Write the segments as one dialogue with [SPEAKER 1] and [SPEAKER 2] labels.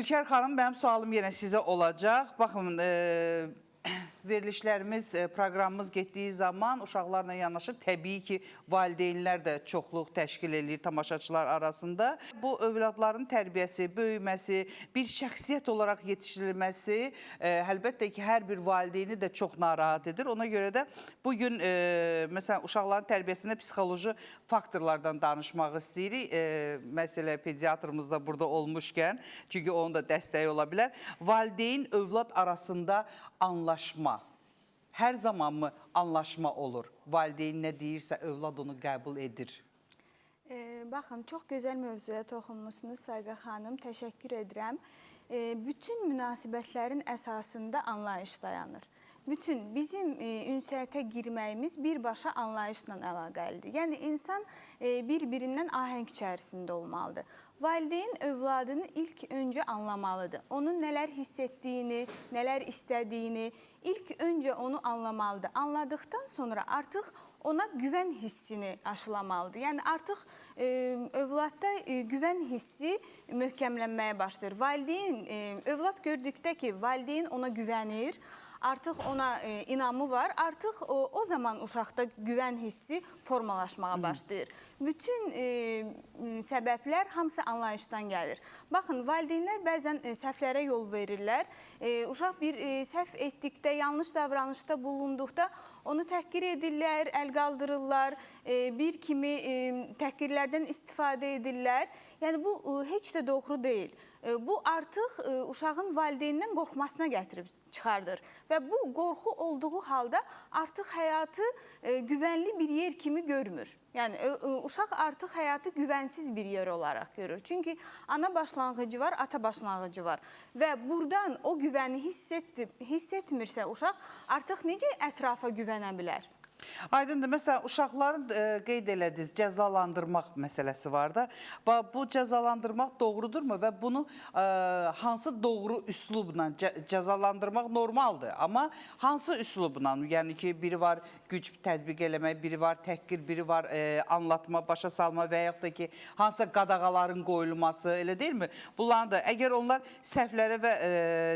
[SPEAKER 1] Ülker xanım, mənim sualım yenə sizə olacaq. Baxın, e, verilişlərimiz, e, proqramımız getdiyi zaman uşaqlarla yanaşı təbii ki, valideynlər də çoxluq təşkil eləyir tamaşaçılar arasında. Bu övladların tərbiyəsi, böyüməsi, bir şəxsiyyət olaraq yetişdirilməsi e, əlbəttə ki, hər bir valideyni də çox narahat edir. Ona görə də bu gün e, məsələn uşaqların tərbiyəsində psixoloji faktorlardan danışmaq istəyirik. Məsələ pediatrımız da burada olmuşkən, çünki onun da dəstəyi ola bilər. Valideyn övlad arasında anlaşma hər zamanmı anlaşma olur? Valideyn nə deyirsə övlad onu qəbul edir.
[SPEAKER 2] E, baxın, çox gözəl mövzuya toxunmusunuz Sayqa xanım. Təşəkkür edirəm. E, bütün münasibətlərin əsasında anlayış dayanır. Bütün bizim e, ünsiyyətə girməyimiz birbaşa anlayışla əlaqəlidir. Yəni insan e, bir-birindən ahəng içərisində olmalıdır. Valideyn övladını ilk öncə anlamalıdır. Onun nələr hiss etdiyini, nələr istədiyini ilk öncə onu anlamalıdır. Anladıktan sonra artıq ona güvən hissini aşılamalıdır. Yəni artıq e, övladda e, güvən hissi möhkəmlənməyə başlayır. Valideyn e, övlad gördükdə ki, valideyn ona güvənir, artıq ona e, inamı var. Artıq o, o zaman uşaqda güvən hissi formalaşmağa başlayır. Bütün e, səbəblər hamısı anlayışdan gəlir. Baxın, valideynlər bəzən e, səhvlərə yol verirlər. E, uşaq bir e, səhv etdikdə, yanlış davranışda bulunduqda onu təhqir edirlər, əl qaldırırlar, e, bir kimi e, təhqirlərdən istifadə edirlər. Yəni bu e, heç də doğru deyil. E, Bu artıq e, uşağın valideynindən qorxmasına gətirib çıxardır və bu qorxu olduğu halda artıq həyatı e, güvənli bir yer kimi görmür. Yəni ö- ö, uşaq artıq həyatı güvənsiz bir yer olaraq görür. Çünki ana başlanğıcı var, ata başlanğıcı var və burdan o güvəni hiss etdi, hiss etmirsə uşaq artıq necə ətrafa güvənə bilər?
[SPEAKER 1] Aydındır. Məsələn, uşaqların e, qeyd elədiniz, cəzalandırmaq məsələsi var da. Ba- Bu cəzalandırmaq doğrudurmu və bunu e, hansı doğru üslubla cə- cəzalandırmaq normaldır, amma hansı üslubla? Yəni ki, biri var güc tətbiq eləmək, biri var təhqir, biri var e, anlatma, başa salma və yaxud da ki, hansısa qadağaların qoyulması, elə deyilmi? Bunların da əgər onlar səhvlərə və e,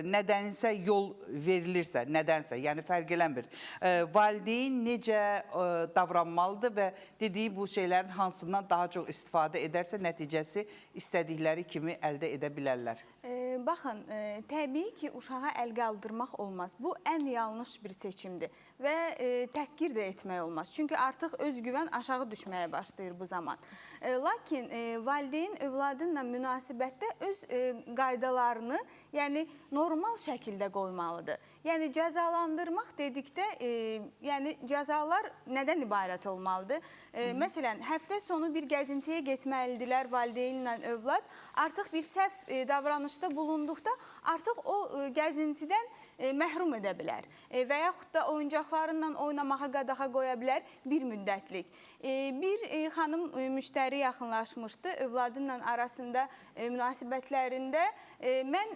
[SPEAKER 1] nədənsə yol verilirsə, nədənsə, yəni fərq eləmir. E, valideyn necə e, davranmalıdır və dediyi bu şeylərin hansından daha çox istifadə edərsə nəticəsi istədikləri kimi əldə edə bilərlər.
[SPEAKER 2] E, baxın, e, təbii ki, uşağa əl qaldırmaq olmaz. Bu ən yanlış bir seçimdir və e, təhqir də etmək olmaz. Çünki artıq özgüvən aşağı düşməyə başlayır bu zaman. E, lakin e, valideyn övladınla münasibətdə öz e, qaydalarını, yəni normal şəkildə qoymalıdır. Yəni cəzalandırmaq dedikdə, e, yəni cəzalar nədən ibarət olmalıdır? E, məsələn, həftə sonu bir gəzintiyə getməlidirlər valideynlə övlad. Artıq bir səhv e, davranışda bulunduqda artıq o e, gəzintidən e, məhrum edə bilər. E, və yaxud da oyuncaqlarınla oynamağa qadağa qoya bilər bir müddətlik. Bir xanım müştəri yaxınlaşmışdı övladınla arasında münasibətlərində. Mən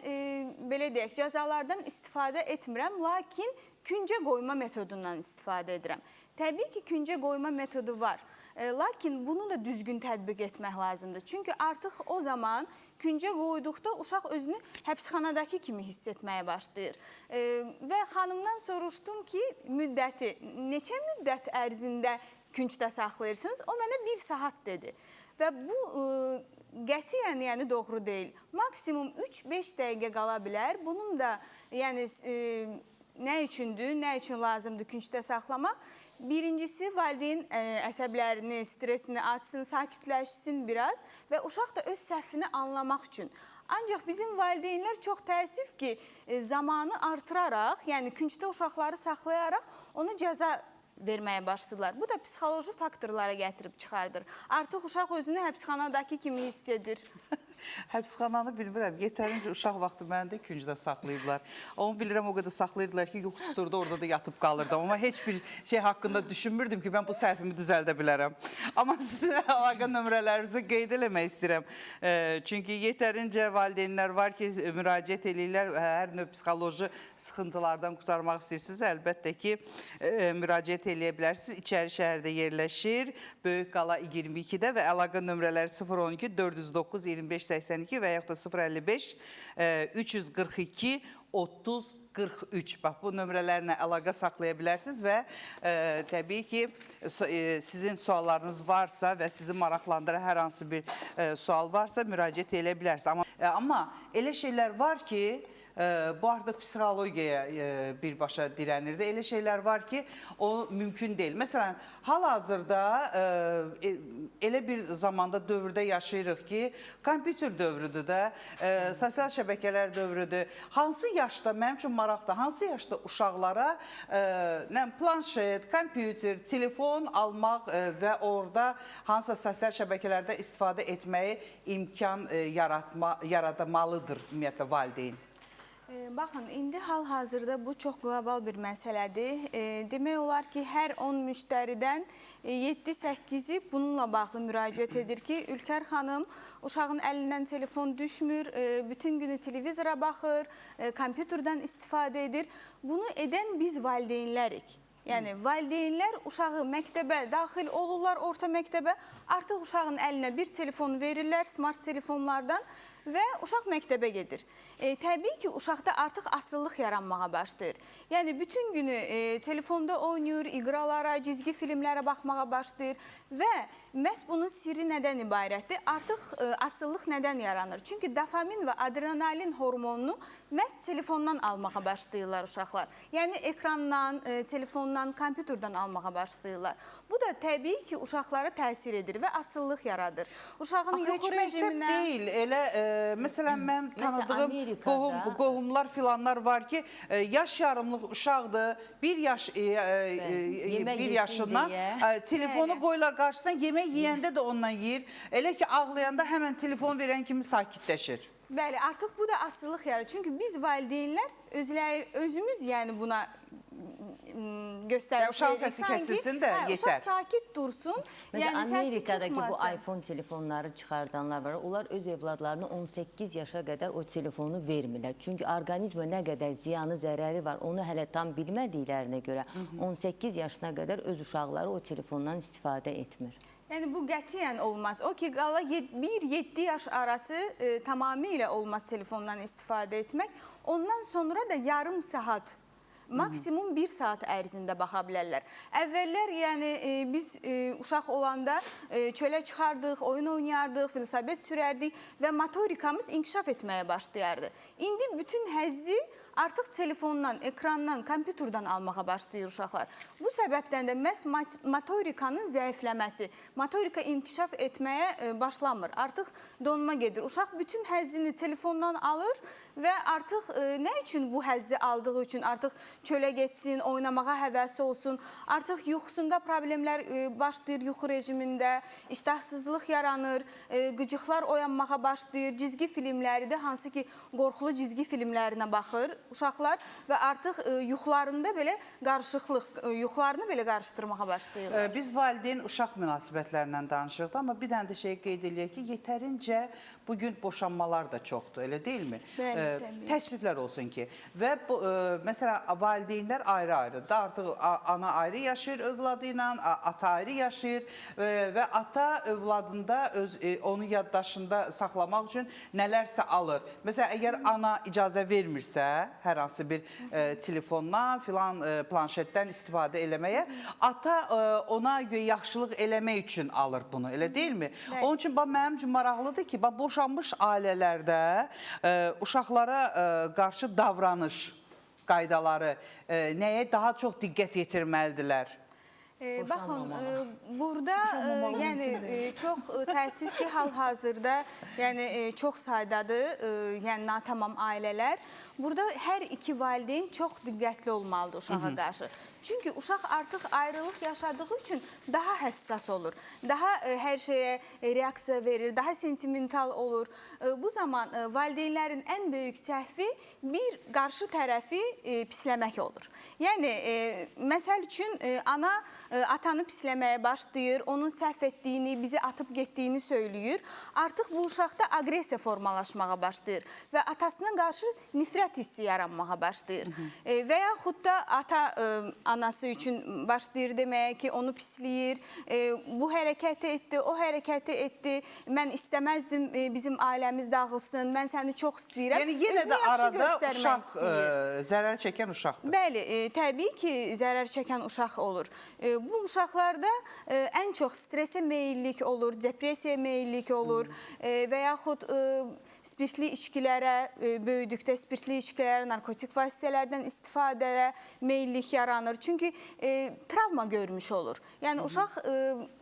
[SPEAKER 2] belə deyək, cəzalardan istifadə etmirəm, lakin küncə qoyma metodundan istifadə edirəm. Təbii ki, küncə qoyma metodu var. E, Lakin bunu da düzgün tətbiq etmək lazımdır. Çünki artıq o zaman küncə qoyduqda uşaq özünü həbsxanadakı kimi hiss etməyə başlayır. E, və xanımdan soruşdum ki, müddəti, neçə müddət ərzində küncdə saxlayırsınız? O mənə bir saat dedi. Və bu e, qətiyyən yəni doğru deyil. Maksimum 3-5 dəqiqə qala bilər. Bunun da yəni e, nə üçündür, nə üçün lazımdır küncdə saxlamaq? Birincisi valideyn ə, əsəblərini, stressini atsın, sakitləşsin biraz və uşaq da öz səhvini anlamaq üçün. Ancaq bizim valideynlər çox təəssüf ki, e, zamanı artıraraq, yəni küncdə uşaqları saxlayaraq ona cəza verməyə başladılar. Bu da psixoloji faktorlara gətirib çıxardır. Artıq uşaq özünü həbsxanadakı kimi hiss edir.
[SPEAKER 1] Həbsxananı bilmirəm. Yetərincə uşaq vaxtı məni də küncdə saxlayıblar. Onu bilirəm o qədər saxlayırdılar ki, yuxu tuturdu, orada da yatıb qalırdım. Amma heç bir şey haqqında düşünmürdüm ki, mən bu səhvimi düzəldə bilərəm. Amma sizə əlaqə nömrələrinizi qeyd eləmək istəyirəm. E, çünki yetərincə valideynlər var ki, müraciət eləyirlər, hər növ psixoloji sıxıntılardan qurtarmaq istəyirsiniz. Əlbəttə ki, e, müraciət eləyə bilərsiniz. İçəri şəhərdə yerləşir. Böyük Qala 22-də və əlaqə nömrələri 012 409 25 82 və yaxud da 055 e, 342 30 43. Bax bu nömrələrlə əlaqə saxlaya bilərsiniz və e, təbii ki, e, sizin suallarınız varsa və sizi maraqlandıran hər hansı bir e, sual varsa müraciət edə bilərsiniz. Amma e, amma elə şeylər var ki, bu artıq psixologiyaya e, birbaşa dirənir də. Elə şeylər var ki, o mümkün deyil. Məsələn, hal-hazırda e, e, elə bir zamanda dövrdə yaşayırıq ki, kompüter dövrüdür də, sosial şəbəkələr dövrüdür. Hansı yaşda mənim üçün maraqlıdır, hansı yaşda uşaqlara nə planşet, kompüter, telefon almaq və orada hansısa sosial şəbəkələrdə istifadə etməyi imkan yaratma yaradmalıdır ümumiyyətlə valideyn.
[SPEAKER 2] E, Baxın, indi hal-hazırda bu çox qlobal bir məsələdir. E, demək olar ki, hər 10 müştəridən e, 7-8-i bununla bağlı müraciət edir ki, Ülkər xanım uşağın əlindən telefon düşmür, e, bütün günü televizora baxır, e, kompüterdən istifadə edir. Bunu edən biz valideynlərik. Yəni valideynlər uşağı məktəbə daxil olurlar, orta məktəbə, artıq uşağın əlinə bir telefon verirlər, smart telefonlardan və uşaq məktəbə gedir. E, təbii ki, uşaqda artıq asıllıq yaranmağa başlayır. Yəni bütün günü e, telefonda oynayır, iqralara, cizgi filmlərə baxmağa başlayır və məhz bunun sirri nədən ibarətdir? Artıq e, asıllıq nədən yaranır? Çünki dopamin və adrenalin hormonunu məhz telefondan almağa başlayırlar uşaqlar. Yəni ekrandan, e, telefondan, kompüterdən almağa başlayırlar. Bu da təbii ki, uşaqlara təsir edir və asıllıq yaradır. Uşağın
[SPEAKER 1] Axı məktəb
[SPEAKER 2] rejiminə
[SPEAKER 1] deyil. Elə e, məsələn mənim tanıdığım
[SPEAKER 3] Amerikada-
[SPEAKER 1] qohum qohumlar filanlar var ki, e, yaş yarımlıq uşaqdır. 1 yaş e, e, e,
[SPEAKER 3] Yemək
[SPEAKER 1] 1
[SPEAKER 3] yesin
[SPEAKER 1] yaşından
[SPEAKER 3] deyə.
[SPEAKER 1] e, telefonu qoyurlar qarşısına, yemək yeyəndə də ondan yeyir. Elə ki ağlayanda həmən telefon verən kimi sakitləşir.
[SPEAKER 2] Bəli, artıq bu da asılılıq yaradır. Çünki biz valideynlər özləri özümüz yəni buna
[SPEAKER 1] Ya uşağın
[SPEAKER 2] veririk.
[SPEAKER 1] səsi
[SPEAKER 2] Sanki,
[SPEAKER 1] kəsilsin də,
[SPEAKER 2] hə,
[SPEAKER 1] yetər.
[SPEAKER 2] Uşaq sakit dursun.
[SPEAKER 3] Mesela
[SPEAKER 2] yəni səsi
[SPEAKER 3] Amerika'daki bu iPhone telefonları çıkardanlar var. Onlar öz evladlarına 18 yaşa kadar o telefonu vermirlər. Çünkü organizmə nə qədər ziyanı, zərəri var, onu hələ tam bilmədiklərinə görə 18 yaşına qədər öz uşaqları o telefondan istifadə etmir.
[SPEAKER 2] Yəni bu qətiyyən olmaz. O ki, qala 1-7 yaş arası e, tamamilə olmaz telefondan istifadə etmək. Ondan sonra da yarım saat maksimum 1 saat ərzində baxa bilərlər. Əvvəllər yəni e, biz e, uşaq olanda e, çölə çıxardıq, oyun oynayardıq, velosiped sürərdik və motorikamız inkişaf etməyə başlayardı. İndi bütün həzzi artıq telefondan, ekrandan, kompüterdən almağa başlayır uşaqlar. Bu səbəbdən də məhz motorikanın zəifləməsi, motorika inkişaf etməyə e, başlamır. Artıq donma gedir. Uşaq bütün həzzini telefondan alır və artıq e, nə üçün bu həzzi aldığı üçün artıq çölə getsin, oynamağa həvəsi olsun. Artıq yuxusunda problemlər e, başlayır yuxu rejimində, iştahsızlıq yaranır, qıcıqlar oyanmağa başlayır. Cizgi filmləri də hansı ki qorxulu cizgi filmlərinə baxır uşaqlar və artıq e, yuxularında belə qarışıqlıq, e, yuxularını belə qarışdırmağa başlayırlar.
[SPEAKER 1] Ee, Biz valideyn uşaq münasibətlərindən danışırıq da, amma bir dənə də şey qeyd eləyək ki, yetərincə bu gün boşanmalar da çoxdur, elə deyilmi?
[SPEAKER 2] Bəli, təbii.
[SPEAKER 1] Təəssüflər olsun ki. Və bu e, məsələn valideynlər ayrı-ayrıdır. Da artıq ana ayrı yaşayır övladı ilə, ata ayrı yaşayır e, və ata övladında öz e, onu yaddaşında saxlamaq üçün nələrsə alır. Məsələn, əgər ana icazə vermirsə, hər hansı bir e, telefondan, filan e, planşetdən istifadə eləməyə, ata e, ona görə yaxşılıq eləmək üçün alır bunu, elə deyilmi?
[SPEAKER 2] Bəli.
[SPEAKER 1] Onun üçün bax mənim üçün maraqlıdır ki, bax boşanmış ailələrdə e, uşaqlara e, qarşı davranış qaydaları e, nəyə daha çox diqqət yetirməlidirlər?
[SPEAKER 2] E,
[SPEAKER 3] Boşanmamalı.
[SPEAKER 2] e, burada e, yəni e, çox e, təəssüf ki, hal-hazırda yəni e, çox saydadır, e, yəni natamam ailələr. Burada hər iki valideyn çox diqqətli olmalıdır uşağa qarşı. Çünki uşaq artıq ayrılıq yaşadığı üçün daha həssas olur. Daha e, hər şeyə e, reaksiya verir, daha sentimental olur. E, bu zaman valideynlərin ən böyük səhvi bir qarşı tərəfi pisləmək olur. Yəni məsəl üçün ana atanı pisləməyə başlayır, onun səhv etdiyini, bizi atıb getdiyini söyləyir. Artıq bu uşaqda aqressiya formalaşmağa başlayır və atasına qarşı nifrət hissi yaranmağa başlayır. Və yaxud da ata e, anası üçün başlayır deməyə ki, onu pisləyir. E, bu hərəkəti etdi, o hərəkəti etdi. Mən istəməzdim e, bizim ailəmiz dağılsın. Mən səni çox istəyirəm.
[SPEAKER 1] Yəni yenə
[SPEAKER 2] Özünü
[SPEAKER 1] də arada uşaq
[SPEAKER 2] istəyir.
[SPEAKER 1] e, zərər çəkən uşaqdır.
[SPEAKER 2] Bəli, e, təbii ki, zərər çəkən uşaq olur. E, bu uşaqlarda e, ən çox stresə meyillik olur, depressiyaya meyillik olur e, və yaxud e, spirtli içkilərə, e, böyüdükdə spirtli içkilərə, narkotik vasitələrdən istifadəyə meyillik yaranır. Çünki e, travma görmüş olur. Yəni uşaq e,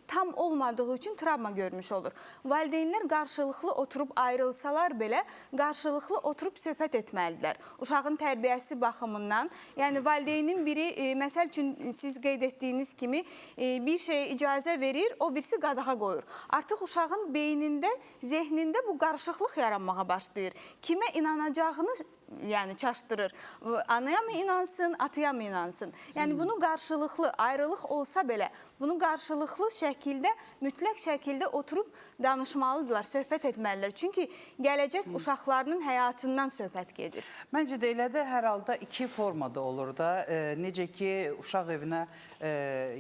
[SPEAKER 2] tam olmadığı üçün travma görmüş olur. Valideynlər qarşılıqlı oturub ayrılsalar belə qarşılıqlı oturub söhbət etməlidirlər. Uşağın tərbiyəsi baxımından, yəni valideynin biri e, məsəl üçün siz qeyd etdiyiniz kimi e, bir şeyə icazə verir, o birisi qadağa qoyur. Artıq uşağın beynində, zehnində bu qarışıqlıq yaranmağa başlayır. Kimə inanacağını yəni çaşdırır. Anaya mı inansın, ataya mı inansın? Yəni bunu qarşılıqlı, ayrılıq olsa belə bunu qarşılıqlı şəkildə, mütləq şəkildə oturub danışmalıdırlar, söhbət etməlidirlər. Çünki gələcək uşaqlarının həyatından söhbət gedir.
[SPEAKER 1] Məncə də elə də hər halda iki formada olur da. E, necə ki uşaq evinə, e,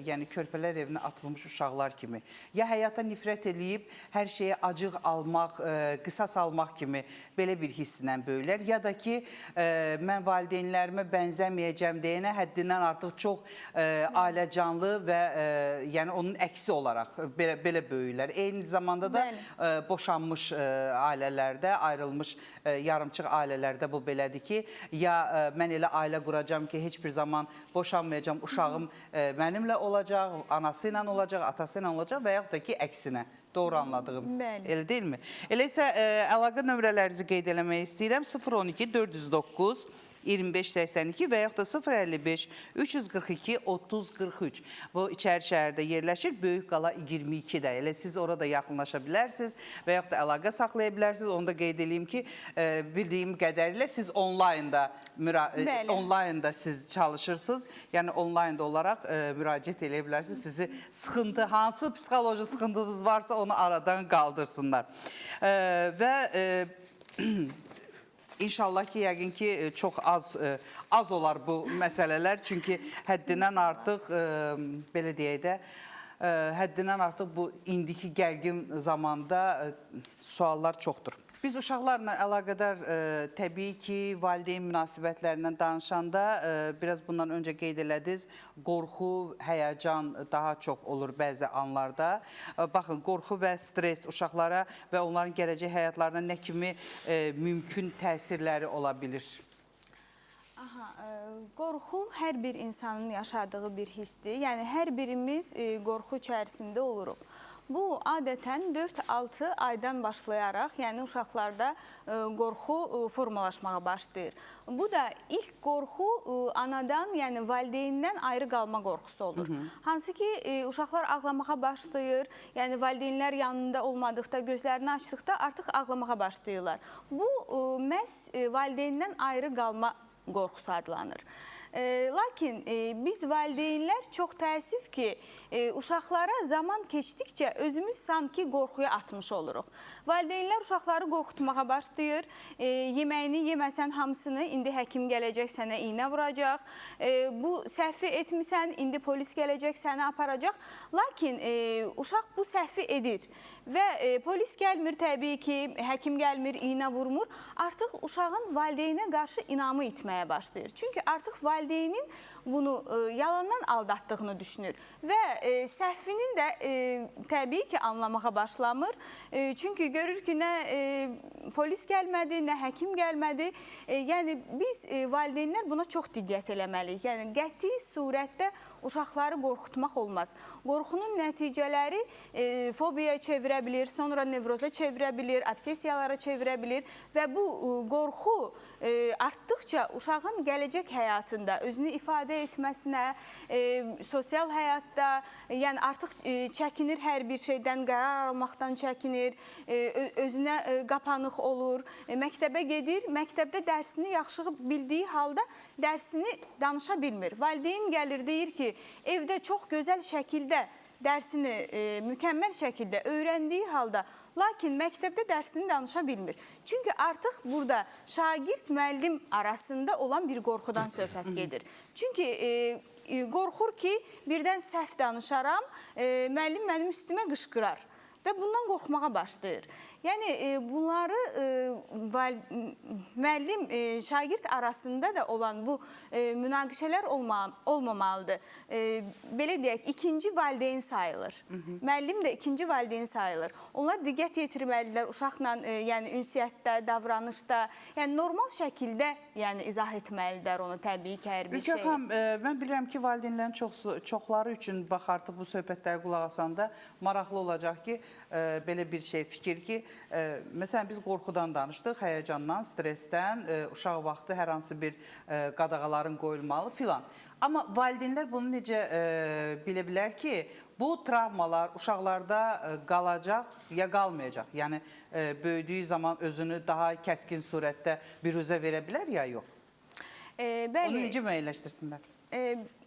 [SPEAKER 1] yəni körpələr evinə atılmış uşaqlar kimi ya həyata nifrət eləyib hər şeyə acıq almaq, e, qisas almaq kimi belə bir hisslə böyüklər ya da ki e, mən valideynlərimə bənzəməyəcəm deyənə həddindən artıq çox e, ailə canlı və e, yəni onun əksi olaraq belə belə böyüklər. Eyni zamanda da e, boşanmış e, ailələrdə, ayrılmış e, yarımçıq ailələrdə bu belədir ki, ya e, mən elə ailə quracağam ki, heç bir zaman boşanmayacağam, uşağım e, mənimlə olacaq, anası ilə olacaq, atası ilə olacaq və yaxud da ki, əksinə. Doğru anladığım.
[SPEAKER 2] Bəli.
[SPEAKER 1] Elə deyilmi? Elə isə e, əlaqə nömrələrinizi qeyd eləmək istəyirəm. 012 409 2582 və yaxud da 055 342 3043. Bu içəri şəhərdə yerləşir. Böyük qala 22-də. Elə siz orada yaxınlaşa bilərsiniz və yaxud da əlaqə saxlaya bilərsiniz. Onu da qeyd edeyim ki, e, bildiyim qədərilə siz onlaynda e, onlaynda siz çalışırsınız. Yəni onlaynda olaraq e, müraciət eləyə bilərsiniz. Sizi sıxıntı, hansı psixoloji sıxıntınız varsa onu aradan qaldırsınlar. Və İnşallah ki, yəqin ki, e, çox az e, az olar bu məsələlər. Çünki həddindən artıq e, belə deyək də həddindən artıq bu indiki gərgin zamanda suallar çoxdur. Biz uşaqlarla əlaqədar e, təbii ki, valideyn münasibətlərindən danışanda e, biraz bundan öncə qeyd elədiniz, qorxu, həyəcan daha çox olur bəzi anlarda. E, baxın, qorxu və stres uşaqlara və onların gələcək həyatlarına nə kimi e, mümkün təsirləri ola bilir?
[SPEAKER 2] Aha, qorxu hər bir insanın yaşadığı bir hissdir. Yəni hər birimiz qorxu içərisində oluruq. Bu adətən 4-6 aydan başlayaraq, yəni uşaqlarda e, qorxu e, formalaşmağa başlayır. Bu da ilk qorxu e, anadan, yəni valideyndən ayrı qalma qorxusu olur. Hansı ki uşaqlar ağlamağa başlayır. Yəni valideynlər yanında olmadıqda, gözlərini açdıqda artıq ağlamağa başlayırlar. Bu məhz valideyndən ayrı qalma qorxusu adlanır. E, lakin e, biz valideynlər çox təəssüf ki, e, uşaqlara zaman keçdikcə özümüz sanki qorxuya atmış oluruq. Valideynlər uşaqları qorxutmağa başlayır. E, yeməyini yeməsən hamısını indi həkim gələcək sənə iynə vuracaq. E, bu səhvi etmisən, indi polis gələcək səni aparacaq. Lakin e, uşaq bu səhvi edir və e, polis gəlmir təbii ki, həkim gəlmir, iynə vurmur. Artıq uşağın valideynə qarşı inamı itməyə başlayır. Çünki artıq valideynin bunu e, yalandan aldatdığını düşünür və e, səhvinin də e, ki, anlamağa başlamır. E, çünki görür ki, nə e, polis gəlmədi, nə həkim gəlmədi. E, yəni biz e, valideynlər buna çox diqqət eləməliyik. Yəni qəti surətdə uşaqları qorxutmaq olmaz. Qorxunun nəticələri e, fobiyaya çevirə bilər, sonra nevroza çevirə bilər, obsessiyalara çevirə bilər və bu e, qorxu e, artdıqca uşağın gələcək həyatında özünü ifadə etməsinə, e, sosial həyatda, e, yəni artıq e, çəkinir hər bir şeydən, qərar almaqdan çəkinir, e, özünə e, qapanıq olur, e, məktəbə gedir, məktəbdə dərsini yaxşı bildiyi halda dərsini danışa bilmir. Valideyn gəlir deyir ki, evdə çox gözəl şəkildə dərsini e, mükəmməl şəkildə öyrəndiyi halda lakin məktəbdə dərsini danışa bilmir. Çünki artıq burada şagird müəllim arasında olan bir qorxudan söhbət gedir. Çünki e, e, qorxur ki, birdən səhv danışaram, e, müəllim mənim üstümə qışqırar və bundan qorxmağa başlayır. Yəni e, bunları e, müəllim e, şagird arasında da olan bu münaqişələr olma, olmamalıdır. Belə deyək, ikinci valideyn sayılır. Müəllim də ikinci valideyn sayılır. Onlar diqqət yetirməlidirlər uşaqla, yəni ünsiyyətdə, davranışda, yəni normal şəkildə yəni izah etməlidirlər onu təbii ki, hər bir
[SPEAKER 1] Ülkə
[SPEAKER 2] şey.
[SPEAKER 1] xanım, e, mən bilirəm ki, valideynlərin çoxsu, çoxları üçün bax artıq bu söhbətlərə qulaq asanda maraqlı olacaq ki, e, belə bir şey fikir ki, e, məsələn biz qorxudan danışdıq, həyəcandan, stressdən, e, uşaq vaxtı hər hansı bir e, qadağaların qoyulmalı filan. Amma valideynlər bunu necə e, bilə bilər ki, bu travmalar uşaqlarda e, qalacaq ya qalmayacaq? Yəni e, böyüdüyü zaman özünü daha kəskin surətdə biruzə verə bilər ya yox?
[SPEAKER 2] E,
[SPEAKER 1] Onu
[SPEAKER 2] bəli.
[SPEAKER 1] necə müəyyənləşdirsinlər?
[SPEAKER 2] e,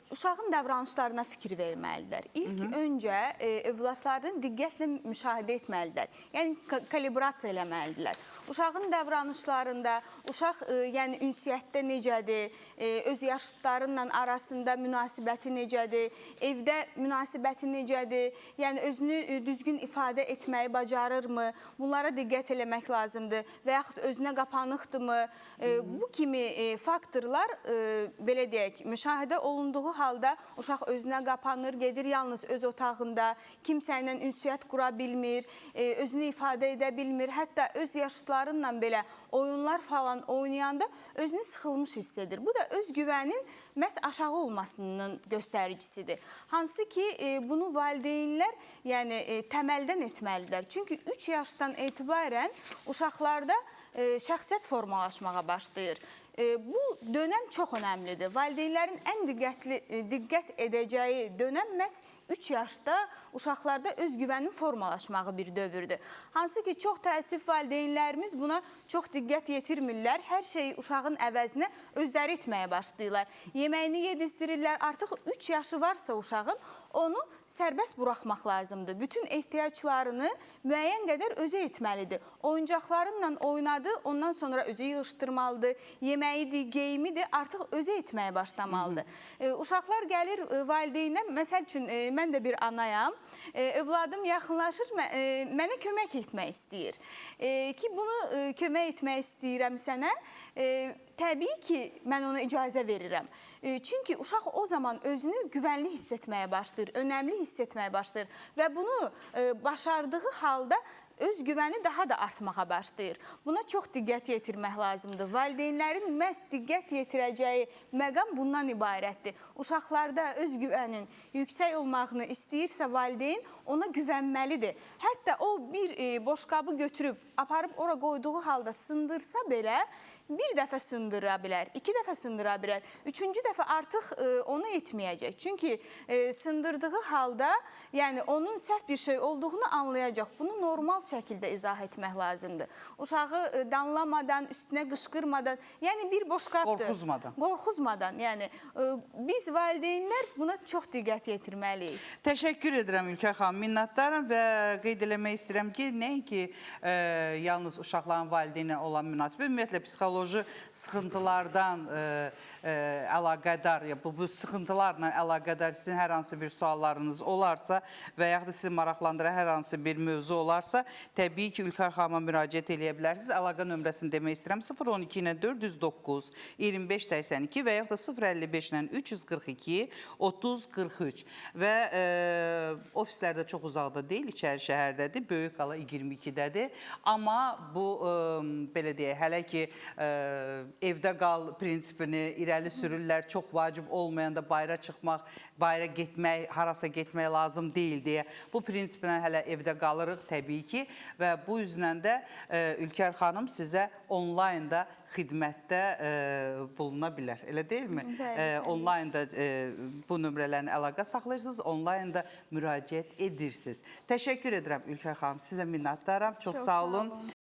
[SPEAKER 2] uşağın davranışlarına fikir verməlidirlər. İlk öncə e, övladlarını diqqətlə müşahidə etməlidirlər. Yəni ka- kalibrasiya eləməlidirlər. Uşağın davranışlarında, uşaq e, yəni ünsiyyətdə necədir, e, öz yaşıdlarınla arasında münasibəti necədir, evdə münasibəti necədir, yəni özünü e, düzgün ifadə etməyi bacarırmı? Bunlara diqqət eləmək lazımdır və yaxud özünə qapanıqdırmı? E, bu kimi e, faktorlar e, belə deyək, müşahidə olunduğu halda uşaq özünə qapanır, gedir yalnız öz otağında, kimsə ilə ünsiyyət qura bilmir, e, özünü ifadə edə bilmir. Hətta öz yaşıdlarınla belə oyunlar falan oynayanda özünü sıxılmış hiss edir. Bu da öz güvənin məhz aşağı olmasının göstəricisidir. Hansı ki, e, bunu valideynlər yəni e, təməldən etməlidirlər. Çünki 3 yaşdan etibarən uşaqlarda e, şəxsiyyət formalaşmağa başlayır. E, bu dönəm çox önəmlidir. Valideynlərin ən diqqətli e, diqqət edəcəyi dönəm məhz 3 yaşda uşaqlarda öz güvənin formalaşmağı bir dövrdür. Hansı ki, çox təəssüf valideynlərimiz buna çox diqqət yetirmirlər. Hər şeyi uşağın əvəzinə özləri etməyə başlayırlar. Yeməyini yedizdirirlər. Artıq 3 yaşı varsa uşağın onu sərbəst buraxmaq lazımdır. Bütün ehtiyaclarını müəyyən qədər özü etməlidir. Oyuncaqlarınla oynadı, ondan sonra özü yığışdırmalıdır. Yeməyidir, geyimidir, artıq özü etməyə başlamalıdır. E, uşaqlar gəlir e, valideynə, məsəl üçün e, mən də bir anayam. E, övladım yaxınlaşır, mə, e, mənə kömək etmək istəyir. E, ki bunu e, kömək etmək istəyirəm sənə. E, təbii ki, mən ona icazə verirəm. E, çünki uşaq o zaman özünü güvənli hiss etməyə başlayır, önəmli hiss etməyə başlayır və bunu e, başardığı halda öz güvəni daha da artmağa başlayır. Buna çox diqqət yetirmək lazımdır. Valideynlərin məhz diqqət yetirəcəyi məqam bundan ibarətdir. Uşaqlarda öz güvənin yüksək olmağını istəyirsə valideyn ona güvənməlidir. Hətta o bir e, boşqabı götürüb aparıb ora qoyduğu halda sındırsa belə bir dəfə sındıra bilər, iki dəfə sındıra bilər, üçüncü dəfə artıq e, onu etməyəcək. Çünki e, sındırdığı halda, yəni onun səhv bir şey olduğunu anlayacaq. Bunu normal şəkildə izah etmək lazımdır. Uşağı e, danlamadan, üstünə qışqırmadan, yəni bir boşqabdır.
[SPEAKER 1] Qorxuzmadan.
[SPEAKER 2] Qorxuzmadan, yəni e, biz valideynlər buna çox diqqət yetirməliyik.
[SPEAKER 1] Təşəkkür edirəm Ülkər xanım, minnətdaram və qeyd eləmək istəyirəm ki, nəinki e, yalnız uşaqların valideynlə olan münasibət, ümumiyyətlə psixoloji sıxıntılardan e, əlaqədar, ya bu, bu sıxıntılarla əlaqədar sizin hər hansı bir suallarınız olarsa və yaxud da sizi maraqlandıran hər hansı bir mövzu olarsa, təbii ki, Ülkər xanıma müraciət eləyə bilərsiniz. Əlaqə nömrəsini demək istəyirəm 012 ilə 409 2582 və yaxud da 055 ilə 342 3043 və e, ofislər də çox uzaqda deyil, içəri şəhərdədir, böyük qala 22-dədir. Amma bu e, belə deyək, hələ ki e, evdə qal prinsipini irəli sürürlər. Çox vacib olmayanda bayra çıxmaq, bayra getmək, harasa getmək lazım deyil deyə bu prinsiplə hələ evdə qalırıq təbii ki və bu üzlə də e, Ülkər xanım sizə onlaynda xidmətdə e, buluna bilər. Elə deyilmi? E, onlaynda bu nömrələrin əlaqə saxlayırsınız, onlaynda müraciət edirsiniz. Təşəkkür edirəm Ülkər xanım. Sizə minnətdaram. Çox,
[SPEAKER 2] Çox
[SPEAKER 1] sağ
[SPEAKER 2] sağ
[SPEAKER 1] olun.
[SPEAKER 2] olun.